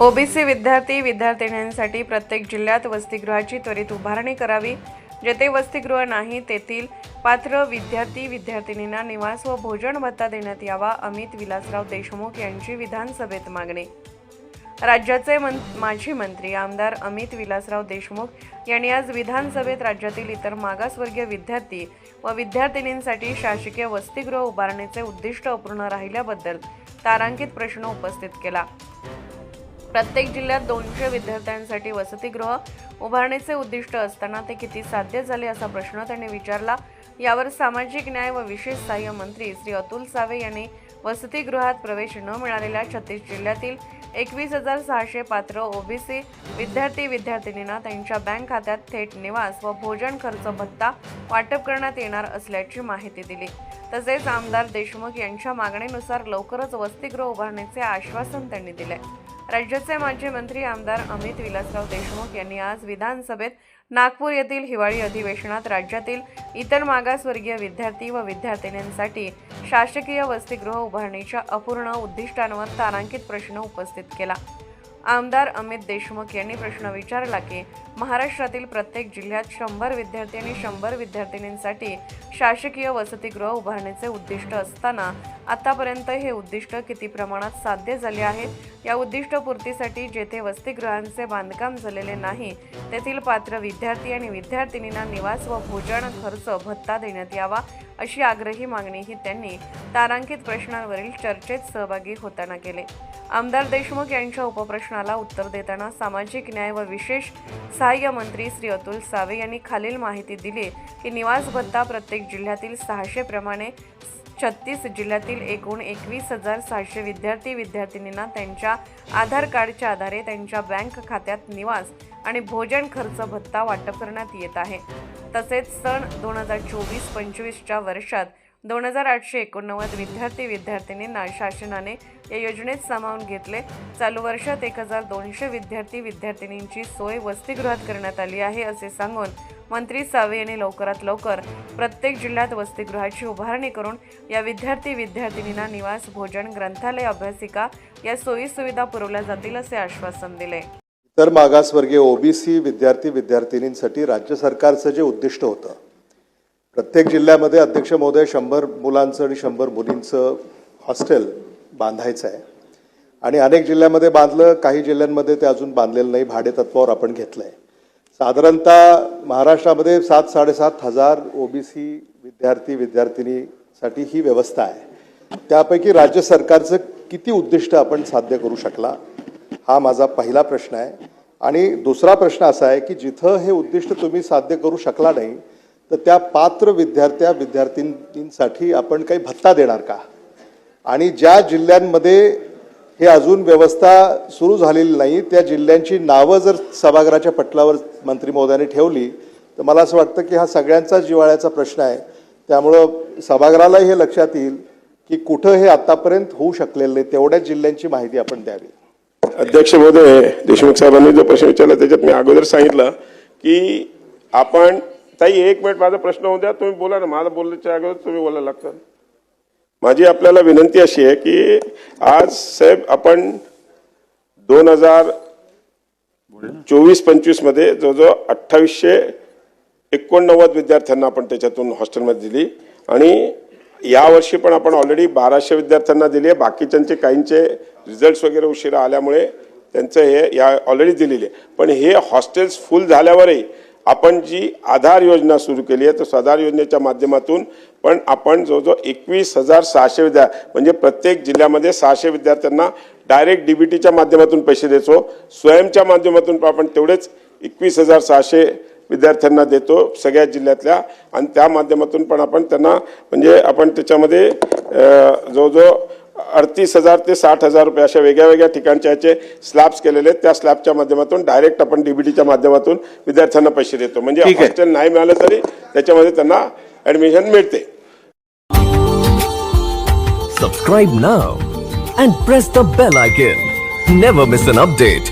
OBC विद्यार्थी विद्यार्थिनींसाठी प्रत्येक जिल्ह्यात वसतिगृहाची त्वरित उभारणी करावी. जेथे वसतिगृह नाही तेथील पात्र विद्यार्थी विद्यार्थिनींना निवास व भोजन भत्ता देण्यात यावा अमित विलासराव देशमुख यांची विधानसभेत मागणी. राज्याचे मं माजी मंत्री आमदार अमित विलासराव देशमुख यांनी आज विधानसभेत राज्यातील इतर मागासवर्गीय विद्यार्थी व विद्यार्थिनींसाठी शासकीय वसतिगृह उभारणीचे उद्दिष्ट अपूर्ण राहिल्याबद्दल तारांकित प्रश्न उपस्थित केला. प्रत्येक जिल्ह्यात दोनशे विद्यार्थ्यांसाठी वसतिगृह उभारण्याचे उद्दिष्ट असताना ते किती साध्य झाले असा प्रश्न त्यांनी विचारला. यावर सामाजिक न्याय व विशेष सहाय्य मंत्री श्री अतुल सावे यांनी वसतिगृहात प्रवेश न मिळालेल्या छत्तीस जिल्ह्यातील एकवीस हजार सहाशे पात्र ओबीसी विद्यार्थी विद्यार्थिनींना त्यांच्या बँक खात्यात थेट निवास व भोजन खर्च भत्ता वाटप करण्यात येणार असल्याची माहिती दिली. तसेच आमदार देशमुख यांच्या मागणीनुसार लवकरच वसतिगृह उभारण्याचे आश्वासन त्यांनी दिले. राज्याचे माजी मंत्री आमदार अमित विलासराव देशमुख यांनी आज विधानसभेत नागपूर येथील हिवाळी अधिवेशनात राज्यातील इतर मागासवर्गीय विद्यार्थी व विद्यार्थिनींसाठी शासकीय वसतिगृह उभारणीच्या अपूर्ण उद्दिष्टांवर तारांकित प्रश्न उपस्थित केला. आमदार अमित देशमुख यांनी प्रश्न विचारला की महाराष्ट्रातील प्रत्येक जिल्ह्यात शंभर विद्यार्थी आणि शंभर विद्यार्थिनींसाठी शासकीय वसतिगृह उभारण्याचे उद्दिष्ट असताना आतापर्यंत हे उद्दिष्ट किती प्रमाणात साध्य झाले आहे? या उद्दिष्टपूर्तीसाठी जेथे वसतिगृहांचे बांधकाम झालेले नाही तेथील पात्र विद्यार्थी आणि विद्यार्थिनींना निवास व भोजन खर्च भत्ता देण्यात यावा अशी आग्रही मागणीही त्यांनी तारांकित प्रश्नांवरील चर्चेत सहभागी होताना केले. आमदार देशमुख यांच्या उपप्रश्नाला उत्तर देताना सामाजिक न्याय व विशेष सहाय्य मंत्री श्री अतुल सावे यांनी खालील माहिती दिली की निवास भत्ता प्रत्येक जिल्ह्यातील सहाशे प्रमाणे छत्तीस जिल्ह्यातील एकूण एकवीस हजार सहाशे विद्यार्थी विद्यार्थिनींना त्यांच्या आधार कार्डच्या आधारे त्यांच्या बँक खात्यात निवास आणि भोजन खर्च भत्ता वाटप करण्यात येत आहे. तसेच सन दोन हजार चोवीस पंचवीसच्या वर्षात दोन हजार आठशे एकोणनव्वद विद्यार्थी विद्यार्थिनींना शासनाने या योजनेत सामावून घेतले. चालू वर्षात एक हजार दोनशे विद्यार्थी विद्यार्थिनींची सोय वसतिगृहात करण्यात आली आहे असे सांगून मंत्री सावे यांनी लवकरात लवकर प्रत्येक जिल्ह्यात वसतिगृहाची उभारणी करून या विद्यार्थी विद्यार्थिनींना निवास भोजन ग्रंथालय अभ्यासिका या सोयी सुविधा पुरवल्या जातील असे आश्वासन दिले. तर मागासवर्गीय ओबीसी विद्यार्थी विद्यार्थिनींसाठी राज्य सरकारचं जे उद्दिष्ट होतं प्रत्येक जिल्ह्यामध्ये अध्यक्ष महोदय शंभर मुलांचं आणि शंभर मुलींचं हॉस्टेल बांधायचं आहे. आणि अनेक जिल्ह्यामध्ये बांधलं काही जिल्ह्यांमध्ये ते अजून बांधलेलं नाही भाडेतत्वावर आपण घेतलं आहे साधारणतः महाराष्ट्रामध्ये सात साडेसात हजार ओबीसी विद्यार्थी विद्यार्थिनीसाठी ही व्यवस्था आहे. त्यापैकी राज्य सरकारचं किती उद्दिष्ट आपण साध्य करू शकला हा माझा पहिला प्रश्न आहे. आणि दुसरा प्रश्न असा आहे की जिथं हे उद्दिष्ट तुम्ही साध्य करू शकला नाही तर त्या पात्र विद्यार्थ्या विद्यार्थिनींसाठी आपण काही भत्ता देणार का? आणि ज्या जिल्ह्यांमध्ये हे अजून व्यवस्था सुरू झालेली नाही त्या जिल्ह्यांची नावं जर सभागृहाच्या पटलावर मंत्री महोदयाने ठेवली तर मला असं वाटतं की हा सगळ्यांचा जिव्हाळ्याचा प्रश्न आहे. त्यामुळं सभागृहालाही हे लक्षात येईल की कुठं हे आतापर्यंत होऊ शकलेलं नाही तेवढ्याच जिल्ह्यांची माहिती आपण द्यावी. अध्यक्ष महोदय देशमुख साहेबांनी जो प्रश्न विचारला त्याच्यात मी अगोदर सांगितलं की आपण ताई एक मिनिट माझा प्रश्न होऊ द्या. तुम्ही बोला ना मला बोलण्याच्या अगोदर तुम्ही बोलायला लागतं माझी आपल्याला विनंती अशी आहे की आज साहेब आपण दोन हजार चोवीस पंचवीसमध्ये जवळजवळ अठ्ठावीसशे एकोणनव्वद विद्यार्थ्यांना आपण त्याच्यातून हॉस्टेलमध्ये दिली. आणि यावर्षी पण आपण ऑलरेडी बाराशे विद्यार्थ्यांना दिली आहे. बाकीच्यांचे काहींचे रिझल्ट्स वगैरे उशिरा आल्यामुळे त्यांचं हे या ऑलरेडी दिलेली आहे. पण हे हॉस्टेल्स फुल झाल्यावरही आपण जी आधार योजना सुरू केली आहे तर आधार योजनेच्या माध्यमातून पण आपण जवळजवळ एकवीस हजार सहाशे विद्या म्हणजे प्रत्येक जिल्ह्यामध्ये सहाशे विद्यार्थ्यांना डायरेक्ट डी बी टीच्या माध्यमातून पैसे देतो स्वयंच्या माध्यमातून पण आपण तेवढेच एकवीस हजार सहाशे विद्यार्थ्यांना देतो सगळ्या जिल्ह्यातल्या. आणि त्या माध्यमातून पण आपण त्यांना म्हणजे आपण त्याच्यामध्ये जो जवळजवळ अडतीस हजार ते साठ हजार रुपये अशा वेगळ्या वेगळ्या ठिकाणच्या याचे स्लॅब्स केलेले आहेत त्या स्लॅबच्या माध्यमातून डायरेक्ट आपण डीबीटीच्या माध्यमातून विद्यार्थ्यांना पैसे देतो म्हणजे. हॉस्टेल नाही मिळालं तरी त्याच्यामध्ये त्यांना ऍडमिशन मिळते Subscribe now and press the bell icon. Never miss an update.